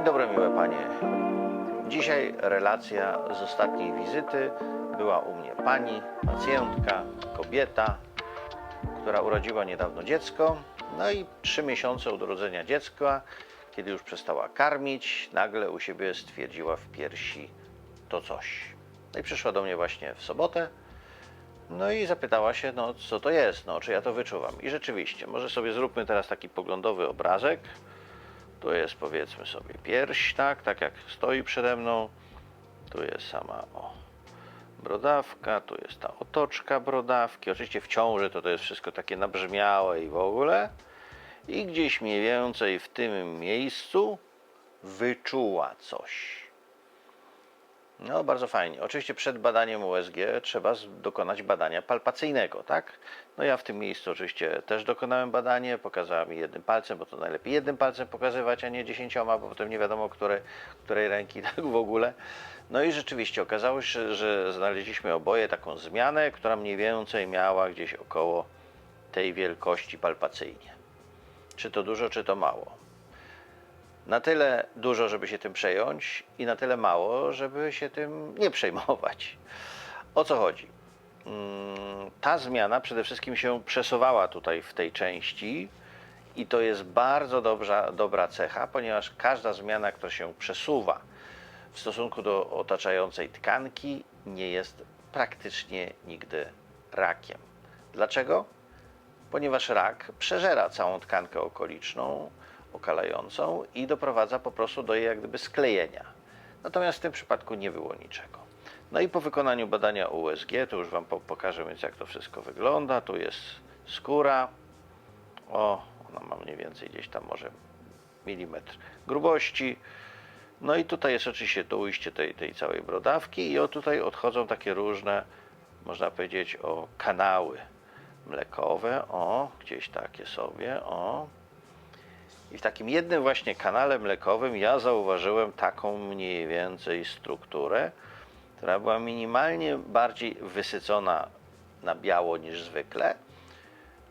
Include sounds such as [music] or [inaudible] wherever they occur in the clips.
Dzień dobry, miłe panie. Dzisiaj relacja z ostatniej wizyty. Była u mnie pani, pacjentka, kobieta, która urodziła niedawno dziecko. No i trzy miesiące od urodzenia dziecka, kiedy już przestała karmić, nagle u siebie stwierdziła w piersi to coś. No i przyszła do mnie właśnie w sobotę. No i zapytała się, no co to jest, no czy ja to wyczuwam. I rzeczywiście, może sobie zróbmy teraz taki poglądowy obrazek. Tu jest powiedzmy sobie pierś, tak, tak jak stoi przede mną. Tu jest sama o, brodawka, tu jest ta otoczka brodawki. Oczywiście w ciąży to to jest wszystko takie nabrzmiałe i w ogóle. I gdzieś mniej więcej w tym miejscu wyczuła coś. No, bardzo fajnie. Oczywiście przed badaniem USG trzeba dokonać badania palpacyjnego, tak? No ja w tym miejscu oczywiście też dokonałem badanie, pokazała mi jednym palcem, bo to najlepiej jednym palcem pokazywać, a nie dziesięcioma, bo potem nie wiadomo, które, której ręki [laughs] tak w ogóle. No i rzeczywiście okazało się, że znaleźliśmy oboje taką zmianę, która mniej więcej miała gdzieś około tej wielkości palpacyjnie. Czy to dużo, czy to mało? Na tyle dużo, żeby się tym przejąć, i na tyle mało, żeby się tym nie przejmować. O co chodzi? Mm, Ta zmiana przede wszystkim się przesuwała tutaj w tej części, i to jest bardzo dobrza, dobra cecha, ponieważ każda zmiana, która się przesuwa w stosunku do otaczającej tkanki, nie jest praktycznie nigdy rakiem. Dlaczego? ponieważ rak przeżera całą tkankę okoliczną, okalającą i doprowadza po prostu do jej jak gdyby sklejenia. Natomiast w tym przypadku nie było niczego. No i po wykonaniu badania USG, to już Wam po- pokażę więc jak to wszystko wygląda. Tu jest skóra. O, ona ma mniej więcej gdzieś tam może milimetr grubości. No i tutaj jest oczywiście to ujście tej, tej całej brodawki i o tutaj odchodzą takie różne, można powiedzieć, o kanały mlekowe, o, gdzieś takie sobie, o. I w takim jednym właśnie kanale mlekowym ja zauważyłem taką mniej więcej strukturę, która była minimalnie bardziej wysycona na biało niż zwykle.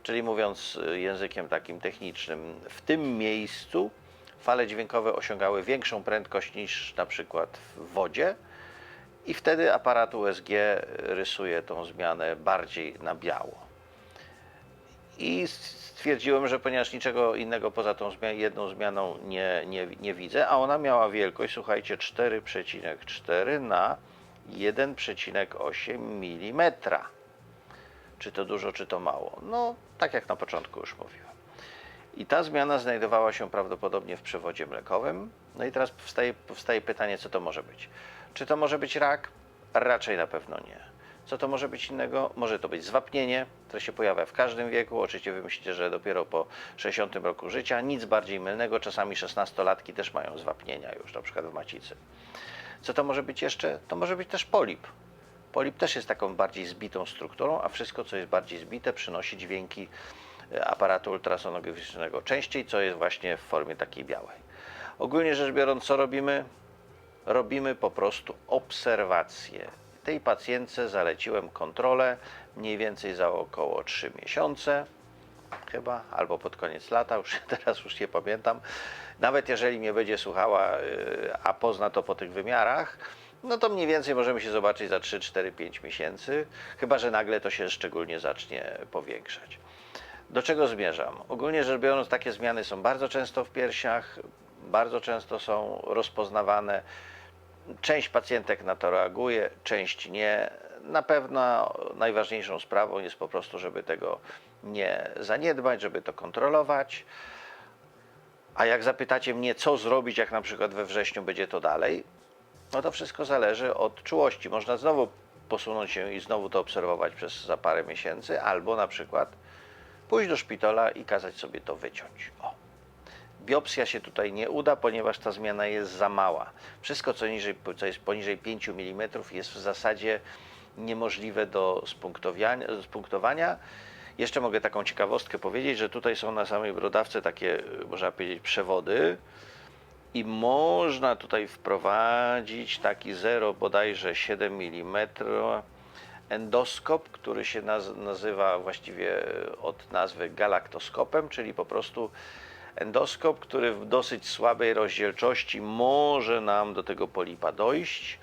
Czyli mówiąc y, językiem takim technicznym, w tym miejscu fale dźwiękowe osiągały większą prędkość niż na przykład w wodzie i wtedy aparat USG rysuje tą zmianę bardziej na biało. I stwierdziłem, że ponieważ niczego innego poza tą zmian- jedną zmianą nie, nie, nie widzę, a ona miała wielkość, słuchajcie, 4,4 na 1,8 mm. Czy to dużo, czy to mało? No, tak jak na początku już mówiłem. I ta zmiana znajdowała się prawdopodobnie w przewodzie mlekowym. No i teraz powstaje, powstaje pytanie, co to może być? Czy to może być rak? Raczej na pewno nie. Co to może być innego? Może to być zwapnienie, które się pojawia w każdym wieku. Oczywiście wy myślicie, że dopiero po 60 roku życia. Nic bardziej mylnego. Czasami 16-latki też mają zwapnienia już, na przykład w macicy. Co to może być jeszcze? To może być też polip. Polip też jest taką bardziej zbitą strukturą, a wszystko, co jest bardziej zbite, przynosi dźwięki e, aparatu ultrasonograficznego częściej, co jest właśnie w formie takiej białej. Ogólnie rzecz biorąc, co robimy? Robimy po prostu obserwację. Tej pacjentce zaleciłem kontrolę mniej więcej za około 3 miesiące chyba, albo pod koniec lata, już [laughs] teraz już nie pamiętam. Nawet jeżeli mnie będzie słuchała, yy, a pozna to po tych wymiarach, no to mniej więcej możemy się zobaczyć za 3, 4, 5 miesięcy, chyba że nagle to się szczególnie zacznie powiększać. Do czego zmierzam? Ogólnie rzecz biorąc, takie zmiany są bardzo często w piersiach, bardzo często są rozpoznawane. Część pacjentek na to reaguje, część nie. Na pewno najważniejszą sprawą jest po prostu, żeby tego nie zaniedbać, żeby to kontrolować. A jak zapytacie mnie, co zrobić, jak na przykład we wrześniu będzie to dalej, no to wszystko zależy od czułości. Można znowu posunąć się i znowu to obserwować przez za parę miesięcy, albo na przykład pójść do szpitala i kazać sobie to wyciąć. O. Biopsja się tutaj nie uda, ponieważ ta zmiana jest za mała. Wszystko, co, niżej, co jest poniżej 5 mm, jest w zasadzie niemożliwe do spunktowania. Jeszcze mogę taką ciekawostkę powiedzieć, że tutaj są na samej brodawce takie, można powiedzieć, przewody i można tutaj wprowadzić taki 0 bodajże 7 mm endoskop, który się naz- nazywa właściwie od nazwy galaktoskopem, czyli po prostu endoskop, który w dosyć słabej rozdzielczości może nam do tego polipa dojść.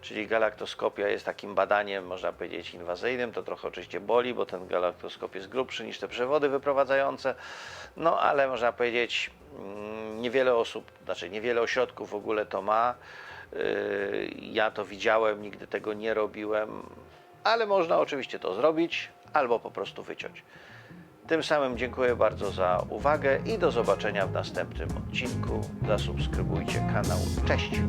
Czyli galaktoskopia jest takim badaniem, można powiedzieć, inwazyjnym. To trochę oczywiście boli, bo ten galaktoskop jest grubszy niż te przewody wyprowadzające. No ale można powiedzieć, mm, niewiele osób, znaczy niewiele ośrodków w ogóle to ma. Yy, Ja to widziałem, nigdy tego nie robiłem, ale można oczywiście to zrobić albo po prostu wyciąć. Tym samym dziękuję bardzo za uwagę i do zobaczenia w następnym odcinku. Zasubskrybujcie kanał. Cześć!